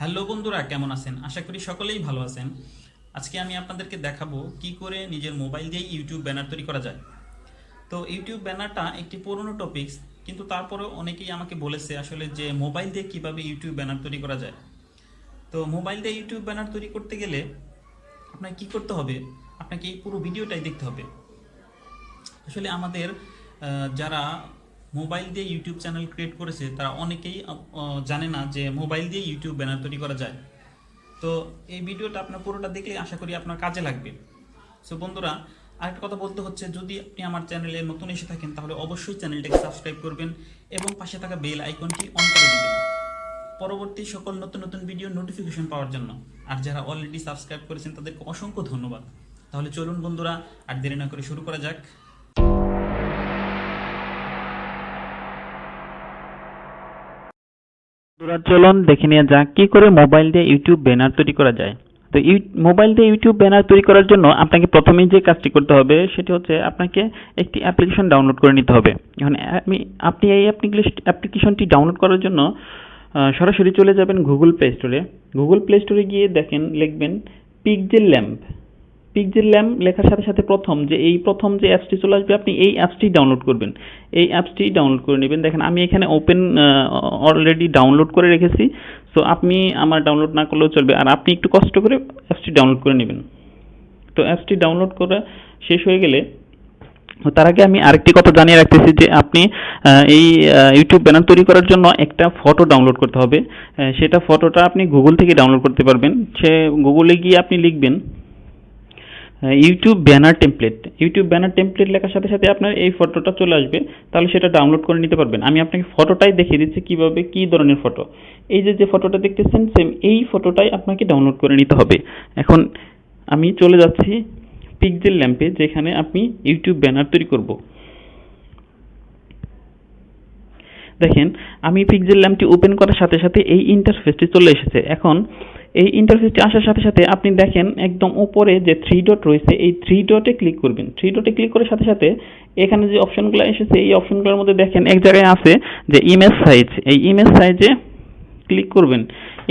Hello বন্ধুরা, কেমন আছেন? আশা করি সকলেই ভালো আছেন। আজকে আমি আপনাদেরকে দেখাবো কি করে নিজের মোবাইল দিয়ে ইউটিউব ব্যানার তৈরি করা যায়। তো ইউটিউব ব্যানারটা একটি পুরনো টপিকস, কিন্তু তারপরেও অনেকেই আমাকে বলেছে আসলে যে মোবাইল দিয়ে কীভাবে ইউটিউব ব্যানার তৈরি করা যায়। তো মোবাইল দিয়ে ইউটিউব ব্যানার তৈরি করতে গেলে আপনাকে কি করতে হবে? আপনাকে এই পুরো ভিডিওটাই দেখতে হবে। আসলে আমাদের যারা মোবাইল দিয়ে ইউটিউব চ্যানেল ক্রিয়েট করেছে, তারা অনেকেই জানে না যে মোবাইল দিয়ে ইউটিউব ব্যানার তৈরি করা যায়। তো এই ভিডিওটা আপনার পুরোটা দেখলে আশা করি আপনার কাজে লাগবে। সো বন্ধুরা, আরেকটা কথা বলতে হচ্ছে, যদি আপনি আমার চ্যানেলে নতুন এসে থাকেন, তাহলে অবশ্যই চ্যানেলটাকে সাবস্ক্রাইব করবেন এবং পাশে থাকা বেল আইকনটি অন করে দিবেন। পরবর্তী সকল নতুন নতুন ভিডিও নোটিফিকেশন পাওয়ার জন্য। আর যারা অলরেডি সাবস্ক্রাইব করেছেন, তাদেরকে অসংখ্য ধন্যবাদ। তাহলে চলুন বন্ধুরা, আর দেরি না করে শুরু করা যাক। বন্ধুরা চলুন দেখে নিয়ে যাক, কি করে মোবাইল দিয়ে ইউটিউব ব্যানার তৈরি করা যায়। তো মোবাইল দিয়ে ইউটিউব ব্যানার তৈরি করার জন্য আপনাকে প্রথমেই যে কাজটি করতে হবে, সেটি হচ্ছে আপনাকে একটি অ্যাপ্লিকেশন ডাউনলোড করে নিতে হবে। এখন আমি, আপনি এই অ্যাপ্লিকেশনটি ডাউনলোড করার জন্য সরাসরি চলে যাবেন গুগল প্লে স্টোরে গুগল প্লে স্টোরে গিয়ে দেখেন, লিখবেন পিকজেল ল্যাম্প পিকজেল ল্যাম্প লেখার সাথে সাথে প্রথম যে এই প্রথম যে অ্যাপসটি চলে আসবে, আপনি এই অ্যাপসটি ডাউনলোড করবেন। এই অ্যাপসটি ডাউনলোড করে নেবেন। দেখেন, আমি এখানে ওপেন অলরেডি ডাউনলোড করে রেখেছি। সো আপনি আমার ডাউনলোড না করলেও চলবে। আর আপনি একটু কষ্ট করে অ্যাপসটি ডাউনলোড করে নেবেন। তো অ্যাপসটি ডাউনলোড করা শেষ হয়ে গেলে তার আগে আমি আরেকটি কথা জানিয়ে রাখতেছি যে আপনি এই ইউটিউব ব্যানার তৈরি করার জন্য একটা ফটো ডাউনলোড করতে হবে। সেটা ফটোটা আপনি গুগল থেকে ডাউনলোড করতে পারবেন। সে গুগলে গিয়ে আপনি লিখবেন YouTube banner template YouTube banner template লেখার সাথে সাথে আপনার এই ফটোটা চলে আসবে। তাহলে সেটা ডাউনলোড করে নিতে পারবেন। আমি আপনাকে ফটোটাই দেখিয়ে দিচ্ছি কীভাবে কি ধরনের ফটো এই যে যে ফটোটা দেখতেছেন সেম এই ফটোটাই আপনাকে ডাউনলোড করে নিতে হবে। এখন আমি চলে যাচ্ছি পিকজেল ল্যাম্পে যেখানে আপনি ইউটিউব ব্যানার তৈরি করব। দেখেন, আমি পিকজেল ল্যাম্পটি ওপেন করার সাথে সাথে এই ইন্টারফেসটি চলে এসেছে। এখন এই ইন্টারফেসটি আসার সাথে সাথে আপনি দেখেন একদম উপরে যে থ্রি ডট রয়েছে, এই থ্রি ডটে ক্লিক করবেন। থ্রি ডটে ক্লিক করার সাথে সাথে এখানে যে অপশনগুলো এসেছে, এই অপশনগুলোর মধ্যে দেখেন এক জায়গায় আছে যে ইমেজ সাইজ এই ইমেজ সাইজে ক্লিক করবেন।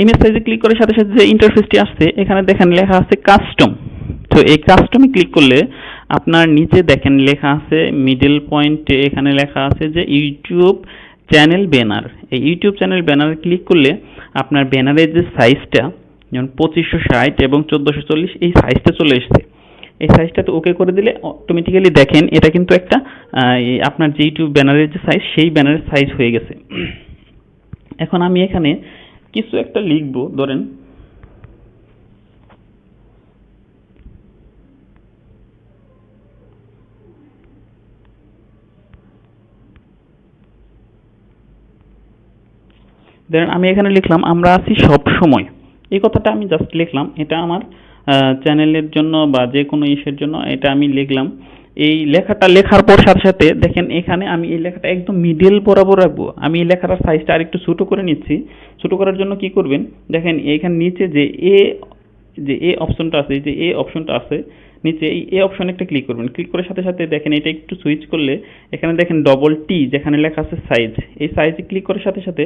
ইমেজ সাইজে ক্লিক করার সাথে সাথে যে ইন্টারফেসটি আসছে, এখানে দেখেন লেখা আছে কাস্টম তো এই কাস্টমে ক্লিক করলে আপনার নিচে দেখেন লেখা আছে মিডল পয়েন্টে এখানে লেখা আছে যে ইউটিউব চ্যানেল ব্যানার এই ইউটিউব চ্যানেল ব্যানারে ক্লিক করলে আপনার ব্যানারের যে সাইজটা যেমন পঁচিশশো ষাট এবং চোদ্দোশো চল্লিশ, এই সাইজটা চলে এসেছে। এই সাইজটাতে ওকে করে দিলে অটোমেটিক্যালি দেখেন, এটা কিন্তু একটা আপনার যে ইউটিউব ব্যানারের যে সাইজ সেই ব্যানারের সাইজ হয়ে গেছে। এখন আমি এখানে কিছু একটা লিখব, ধরেন দেন আমি এখানে লিখলাম, আমরা আছি সব সময়। এই কথাটা আমি জাস্ট লিখলাম। এটা আমার চ্যানেলের জন্য বা যে কোনো ইসের জন্য এটা আমি লিখলাম। এই লেখাটা লেখার পর সাথে সাথে দেখেন এখানে আমি এই লেখাটা একদম মিডল বরাবর রাখব। আমি এই লেখাটার সাইজটা আরেকটু ছোটো করে নিচ্ছি। ছোটো করার জন্য কি করবেন? দেখেন এইখানে নিচে যে এ যে এ অপশনটা আছে যে এ অপশনটা আছে, নিচে এই এ অপশনে একটা ক্লিক করবেন। ক্লিক করার সাথে সাথে দেখেন এটা একটু সুইচ করলে এখানে দেখেন ডবল টি যেখানে লেখা আছে সাইজ এই সাইজে ক্লিক করার সাথে সাথে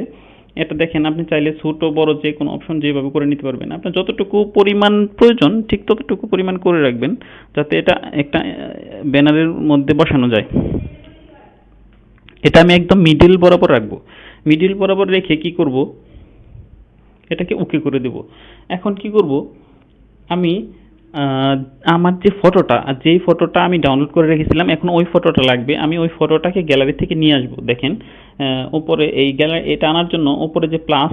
এটা দেখেন, আপনি চাইলে ছোট, বড় যে কোনো অপশন যেভাবে করে নিতে পারবেন। আপনার যতটুকু পরিমাণ প্রয়োজন, ঠিক ততটুকু পরিমাণ করে রাখবেন, যাতে এটা একটা ব্যানারের মধ্যে বসানো যায়। এটা আমি একদম মিডিল বরাবর রাখব। মিডিল বরাবর রেখে কি করব? এটাকে ওকে করে দেব। এখন কি করব? আমি আমার যে ফটোটা যেই ফটোটা আমি ডাউনলোড করে রেখেছিলাম, এখন ওই ফটোটা লাগবে। আমি ওই ফটোটাকে গ্যালারি থেকে নিয়ে আসব। দেখেন উপরে এই গ্যালারি এটা আনার জন্য উপরে যে প্লাস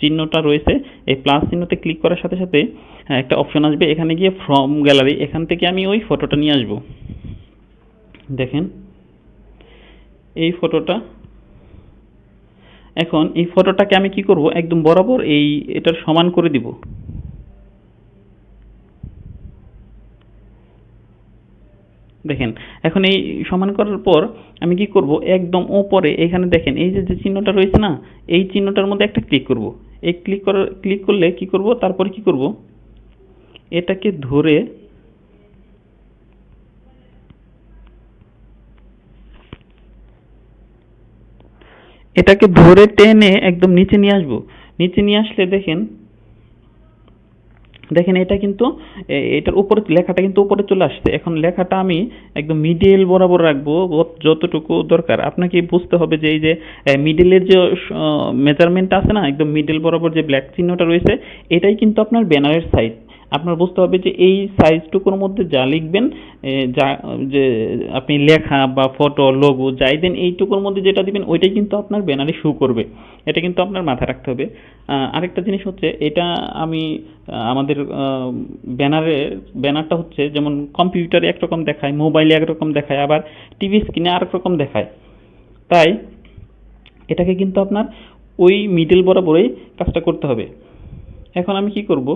চিহ্নটা রয়েছে, এই প্লাস চিহ্নতে ক্লিক করার সাথে সাথে একটা অপশন আসবে। এখানে গিয়ে ফ্রম গ্যালারি এখান থেকে আমি ওই ফটোটা নিয়ে আসব। দেখেন, এই ফটোটা এখন এই ফটোটাকে আমি কি করব? একদম বরাবর এই এটার সমান করে দিব। দেখেন, এখন এই সমান করার পর আমি কি করব? একদম ওপরে, এখানে দেখেন, এই যে যে চিহ্নটা রয়েছে না, এই চিহ্নটার মধ্যে একটা ক্লিক করব। এই ক্লিক করার ক্লিক করলে কি করব? তারপরে কি করব? এটাকে ধরে এটাকে ধরে টেনে একদম নিচে নিয়ে আসব। নিচে নিয়ে আসলে দেখেন দেখেন এটা কিন্তু এটার উপরে লেখাটা কিন্তু উপরে চলে আসছে। এখন লেখাটা আমি একদম মিডল বরাবর রাখব যতটুকু দরকার। আপনাকে বুঝতে হবে যে এই যে মিডিলের যে মেজারমেন্ট আছে না, একদম মিডিল বরাবর যে ব্ল্যাক চিহ্নটা রয়েছে, এটাই কিন্তু আপনার ব্যানারের সাইজ আপনার বুঝতে হবে যে এই সাইজটুকুর মধ্যে যা লিখবেন যা, যে আপনি লেখা বা ফটো লোগো যাই দেন এইটুকুর মধ্যে যেটা দিবেন, ওইটাই কিন্তু আপনার ব্যানারে শু করবে। এটা কিন্তু আপনার মাথায় রাখতে হবে। আরেকটা জিনিস হচ্ছে, এটা আমি আমাদের ব্যানারে ব্যানারটা হচ্ছে যেমন কম্পিউটারে একরকম দেখায় মোবাইলে একরকম দেখায়, আবার টিভি স্ক্রিনে আরেক রকম দেখায়। তাই এটাকে কিন্তু আপনার ওই মিডল বরাবরই কাজটা করতে হবে। এখন আমি কি করব?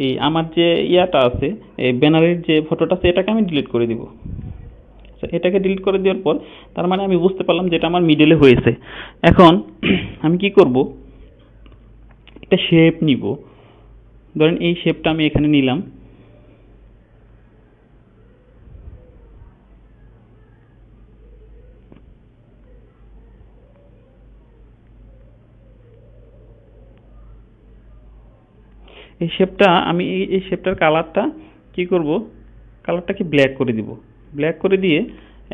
এই আমার যে ইয়াটা আছে, এই ব্যানারের যে ফটোটা আছে, এটাকে আমি ডিলিট করে দিব। এটাকে ডিলিট করে দেওয়ার পর, তার মানে আমি বুঝতে পারলাম যে এটা আমার মিডলে হয়েছে। এখন আমি কি করব? একটা শেপ নিব। ধরেন এই শেপটা আমি এখানে নিলাম। এই শেপটা আমি এই এই শেপটার কালারটা কি করব? কালারটাকে ব্ল্যাক করে দিব? ব্ল্যাক করে দিয়ে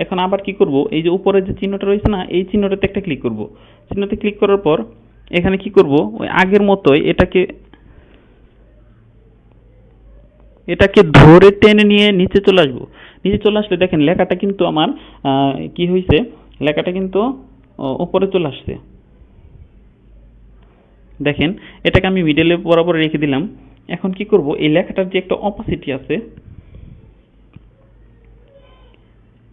এখন আবার কি করব? এই যে উপরে যে চিহ্নটা রয়েছে না, এই চিহ্নটাতে একটা ক্লিক করব। চিহ্নতে ক্লিক করার পর এখানে কি করব? ওই আগের মতোই এটাকে এটাকে ধরে টেনে নিয়ে নিচে চলে আসব। নিচে চলে আসলে দেখেন লেখাটা কিন্তু আমার কি হয়েছে লেখাটা কিন্তু উপরে চলে আসছে। দেখেন, এটাকে আমি মিডলে বরাবর রেখে দিলাম। এখন কি করব? এই লেখাটার যে একটা অপাসিটি আছে,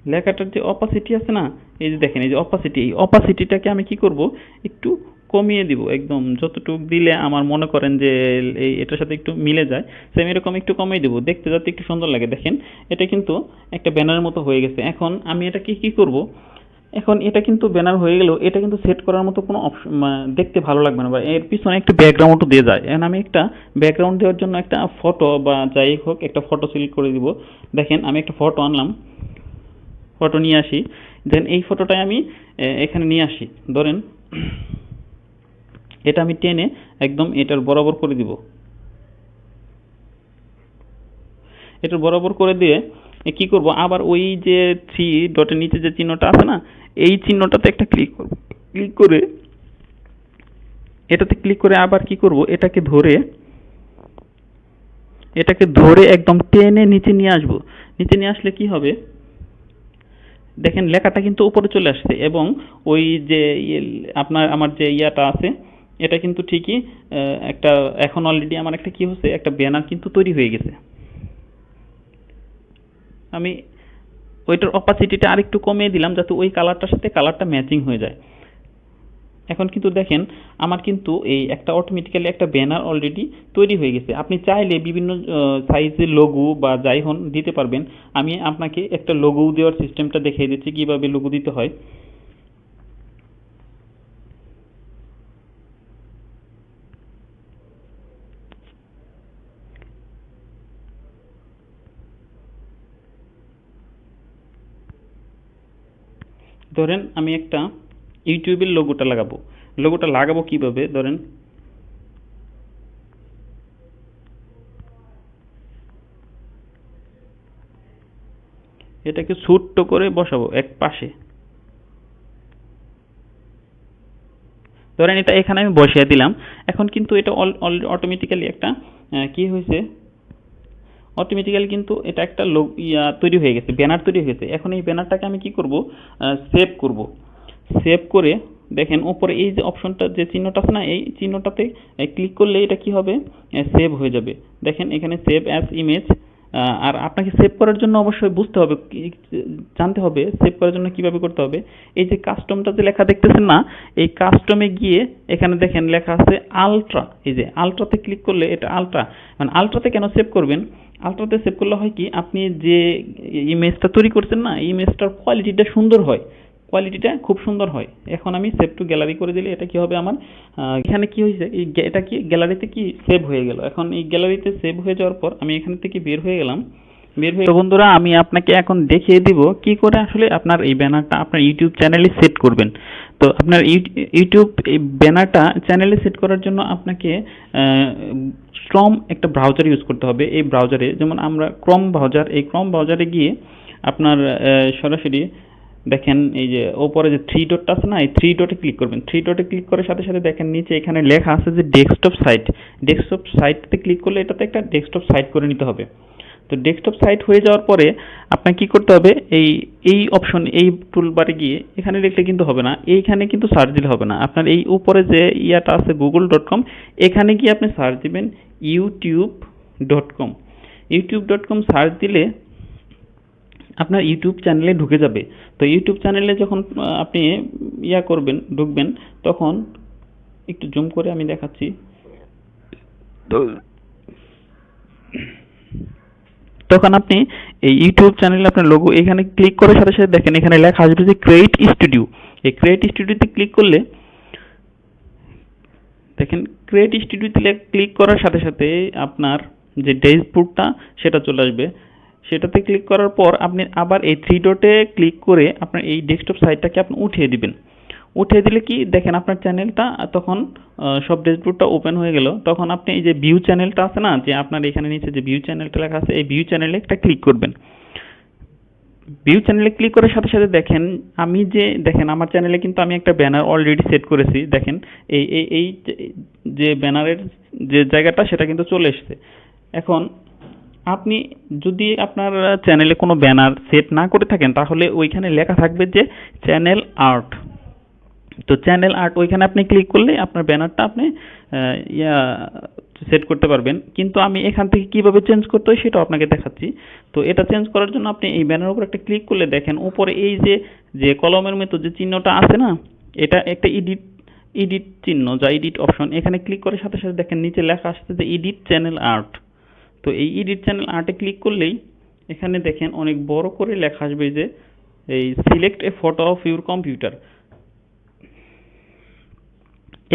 লেখাটার যে অপাসিটি আছে না, এই যে দেখেন, এই যে অপাসিটি এই অপাসিটিটাকে আমি কি করব? একটু কমিয়ে দিব, একদম যতটুকু দিলে আমার মনে করেন যে এই এটার সাথে একটু মিলে যায় সেম এরকম একটু কমিয়ে দেবো। দেখতে যাতে একটু সুন্দর লাগে। দেখেন, এটা কিন্তু একটা ব্যানারের মতো হয়ে গেছে। এখন আমি এটাকে কি করব? এখন এটা কিন্তু ব্যানার হয়ে গেলেও এটা কিন্তু সেট করার মতো কোনো অপশন দেখতে ভালো লাগবে না বা এর পিছনে একটা ব্যাকগ্রাউন্ডও দিয়ে যায়। এখন আমি একটা ব্যাকগ্রাউন্ড দেওয়ার জন্য একটা ফটো বা যাই হোক একটা ফটো সিলেক্ট করে দিব। দেখেন, আমি একটা ফটো আনলাম। ফটো নিয়ে আসি। দেন এই ফটোটাই আমি এখানে নিয়ে আসি। ধরেন, এটা আমি টেনে একদম এটার বরাবর করে দিব। এটার বরাবর করে দিয়ে কি করব? আবার ওই যে থ্রি ডটের নিচে যে চিহ্নটা আছে না, এই চিহ্নটাতে একটা ক্লিক করব। ক্লিক করে এটাতে ক্লিক করে আবার কি করব? এটাকে ধরে এটাকে ধরে একদম টেনে নিচে নিয়ে আসব। নিচে নিয়ে আসলে কি হবে? দেখেন লেখাটা কিন্তু উপরে চলে আসছে এবং ওই যে ইয়ে আপনার, আমার যে ইয়াটা আছে, এটা কিন্তু ঠিকই একটা, এখন অলরেডি আমার একটা কি হচ্ছে? একটা ব্যানার কিন্তু তৈরি হয়ে গেছে। আমি ওইটার অপাসিটিটা আরেকটু কমিয়ে দিলাম যাতে ওই কালারটার সাথে কালারটা ম্যাচিং হয়ে যায়। এখন কিন্তু দেখেন, আমার কিন্তু এই একটা অটোমেটিক্যালি একটা ব্যানার অলরেডি তৈরি হয়ে গেছে। আপনি চাইলে বিভিন্ন সাইজের লঘু বা যাই হন দিতে পারবেন। আমি আপনাকে একটা লঘু দেওয়ার সিস্টেমটা দেখিয়ে দিচ্ছি, কীভাবে লঘু দিতে হয়। ধরেন আমি একটা ইউটিউবের লোগোটা লাগাবো। লোগোটা লাগাবো কীভাবে? ধরেন এটাকে ছোট্ট করে বসাবো এক পাশে। ধরেন এটা এখানে আমি বসিয়ে দিলাম। এখন কিন্তু এটা অটোমেটিক্যালি একটা কি হয়েছে? অটোমেটিক্যালি কিন্তু এটা একটা লোক তৈরি হয়ে গেছে ব্যানার তৈরি হয়ে গেছে। এখন এই ব্যানারটাকে আমি কি করব? সেভ করব। সেভ করে দেখেন, উপরে এই যে অপশনটা যে চিহ্নটা আছে না, এই চিহ্নটাতে ক্লিক করলে এটা কি হবে? সেভ হয়ে যাবে। দেখেন, এখানে সেভ অ্যাজ ইমেজ আর আপনাকে সেভ করার জন্য অবশ্যই বুঝতে হবে জানতে হবে সেভ করার জন্য কীভাবে করতে হবে। এই যে কাস্টমটা যে লেখা দেখতেছেন না, এই কাস্টমে গিয়ে এখানে দেখেন লেখা আছে আলট্রা এই যে আলট্রাতে ক্লিক করলে এটা আলট্রা মানে আলট্রাতে কেন সেভ করবেন? আলট্রাতে সেভ করলে হয় কি, আপনি যে ইমেজটা তৈরি করছেন না ইমেজটার কোয়ালিটিটা সুন্দর হয়। কোয়ালিটিটা খুব সুন্দর হয়। এখন আমি সেভ টু গ্যালারি করে দিলে এটা কি হবে আমার? এখানে কি হয়েছে? এই এটা কি গ্যালারিতে কি সেভ হয়ে গেল? এখন এই গ্যালারিতে সেভ হয়ে যাওয়ার পর আমি এখান থেকে বের হয়ে গেলাম। বের হয়ে বন্ধুরা, আমি আপনাকে এখন দেখিয়ে দিব কি করে আসলে আপনার এই ব্যানারটা আপনার ইউটিউব চ্যানেলে সেট করবেন। তো আপনার ইউট- ইউটিউব এই ব্যানারটা চ্যানেলে সেট করার জন্য আপনাকে স্ট্রং একটা ব্রাউজার ইউজ করতে হবে। এই ব্রাউজারে যেমন আমরা ক্রম ব্রাউজার এই ক্রম ব্রাউজারে গিয়ে আপনার সরাসরি দেখেন এই যে ওপরে যে থ্রি ডটটা আছে না, এই থ্রি ডটে ক্লিক করবেন। থ্রি ডটে ক্লিক করার সাথে সাথে দেখেন নিচে এখানে লেখা আছে যে ডেস্কটপ সাইট ডেস্কটপ সাইটতে ক্লিক করলে এটাতে একটা ডেস্কটপ সাইট করে নিতে হবে। তো ডেস্কটপ সাইট হয়ে যাওয়ার পরে আপনাকে কি করতে হবে? এই এই অপশন এই টুলবারে গিয়ে এখানে লিখলে কিন্তু হবে না, এইখানে কিন্তু সার্চ দিলে হবে না। আপনার এই উপরে যে ইয়াটা আছে গুগল ডট কম এখানে গিয়ে আপনি সার্চ দিবেন YouTube dot com YouTube dot com search দিলে আপনার ইউটিউব চ্যানেলে ঢুকে যাবে। তো ইউটিউব চ্যানেলে যখন আপনি ইয়া করবেন ঢুকবেন তখন একটু জুম করে আমি দেখাচ্ছি। তো তখন আপনি এই ইউটিউব চ্যানেলে আপনার লোগো এখানে ক্লিক করার সাথে সাথে দেখেন এখানে লেখা আসবে যে ক্রিয়েট স্টুডিও এই ক্রিয়েট স্টুডিওতে ক্লিক করলে দেখেন ক্রিয়েট স্টুডিওতে ক্লিক করার সাথে সাথে আপনার যে ড্যাশবোর্ডটা সেটা চলে আসবে। সেটাতে ক্লিক করার পর আপনি আবার এই থ্রি ডটে ক্লিক করে আপনার এই ডেস্কটপ সাইটটাকে আপনি উঠিয়ে দিবেন। উঠিয়ে দিলে কি? দেখেন আপনার চ্যানেলটা তখন সব ড্যাশবোর্ডটা ওপেন হয়ে গেল। তখন আপনি এই যে ভিউ চ্যানেলটা আছে না, যে আপনার এখানে নিচে যে ভিউ চ্যানেলটা লেখা আছে, এই ভিউ চ্যানেলে একটা ক্লিক করবেন। ভিউ চ্যানেলে ক্লিক করার সাথে সাথে দেখেন, আমি যে, দেখেন আমার চ্যানেলে কিন্তু আমি একটা ব্যানার অলরেডি সেট করেছি। দেখেন, এই এই যে ব্যানারের যে জায়গাটা, সেটা কিন্তু চলে এসেছে। এখন আপনি যদি আপনার চ্যানেলে কোনো ব্যানার সেট না করে থাকেন, তাহলে ওইখানে লেখা থাকবে যে চ্যানেল আর্ট তো চ্যানেল আর্ট ওইখানে আপনি ক্লিক করলে আপনার ব্যানারটা আপনি ইয়া সেট করতে পারবেন। কিন্তু আমি এখান থেকে কীভাবে চেঞ্জ করতে হয় সেটাও আপনাকে দেখাচ্ছি। তো এটা চেঞ্জ করার জন্য আপনি এই ব্যানার উপর একটা ক্লিক করলে দেখেন, উপরে এই যে যে কলমের মতো যে চিহ্নটা আছে না, এটা একটা এডিট এডিট চিহ্ন, যা এডিট অপশন এখানে ক্লিক করার সাথে সাথে দেখেন, নিচে লেখা আসছে যে এডিট চ্যানেল আর্ট তো এই এডিট চ্যানেল আর্টে ক্লিক করলেই এখানে দেখেন অনেক বড় করে লেখা আসবে যে এই select a photo of your computer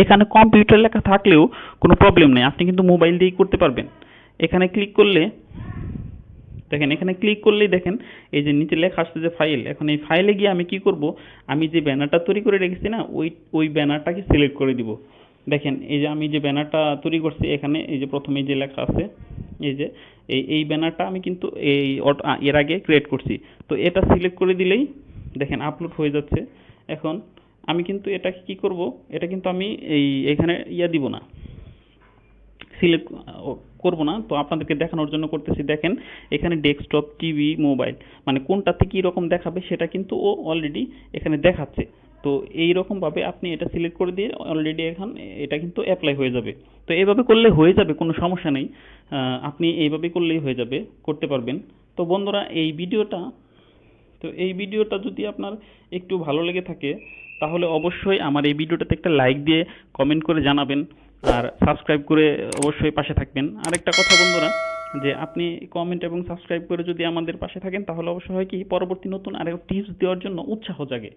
এখানে কম্পিউটার লেখা থাকলেও কোনো প্রবলেম নেই, আপনি কিন্তু মোবাইল দিয়েই করতে পারবেন। এখানে ক্লিক করলে, দেখেন এখানে ক্লিক করলেই দেখেন এই যে নিচে লেখা আসছে যে ফাইল এখন এই ফাইলে গিয়ে আমি কি করব? আমি যে ব্যানারটা তৈরি করে রেখেছি না, ওই ওই ব্যানারটাকে সিলেক্ট করে দিব। দেখেন, এই যে আমি যে ব্যানারটা তৈরি করছি এখানে, এই যে প্রথমে যে লেখা আছে, এই যে, এই এই ব্যানারটা আমি কিন্তু এই এর আগে ক্রিয়েট করছি। তো এটা সিলেক্ট করে দিলেই দেখেন আপলোড হয়ে যাচ্ছে। এখন আমি কিন্তু এটাকে কি করব? এটা কিন্তু আমি এই, এখানে ইয়া দিব না। সিলেক্ট করব না। তো আপনাদেরকে দেখানোর জন্য করতেছি, দেখেন, এখানে ডেস্কটপ টিভি মোবাইল মানে কোনটাতে কী রকম দেখাবে সেটা কিন্তু ও অলরেডি এখানে দেখাচ্ছে। তো এই রকমভাবে আপনি এটা সিলেক্ট করে দিয়ে অলরেডি এখন এটা কিন্তু অ্যাপ্লাই হয়ে যাবে। তো এইভাবে করলে হয়ে যাবে, কোনো সমস্যা নেই। আপনি এইভাবে করলেই হয়ে যাবে, করতে পারবেন। তো বন্ধুরা, এই ভিডিওটা, তো এই ভিডিওটা যদি আপনার একটু ভালো লেগে থাকে, তাহলে অবশ্যই আমার এই ভিডিওটাতে একটা লাইক দিয়ে কমেন্ট করে জানাবেন। আর সাবস্ক্রাইব করে অবশ্যই পাশে থাকবেন। আরেকটা কথা বন্ধুরা, যে আপনি কমেন্ট এবং সাবস্ক্রাইব করে যদি আমাদের পাশে থাকেন, তাহলে অবশ্যই হয় কি, পরবর্তী নতুন আরেক টিপস দেওয়ার জন্য উৎসাহ জাগে।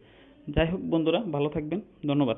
যাই হোক বন্ধুরা ভালো থাকবেন ধন্যবাদ।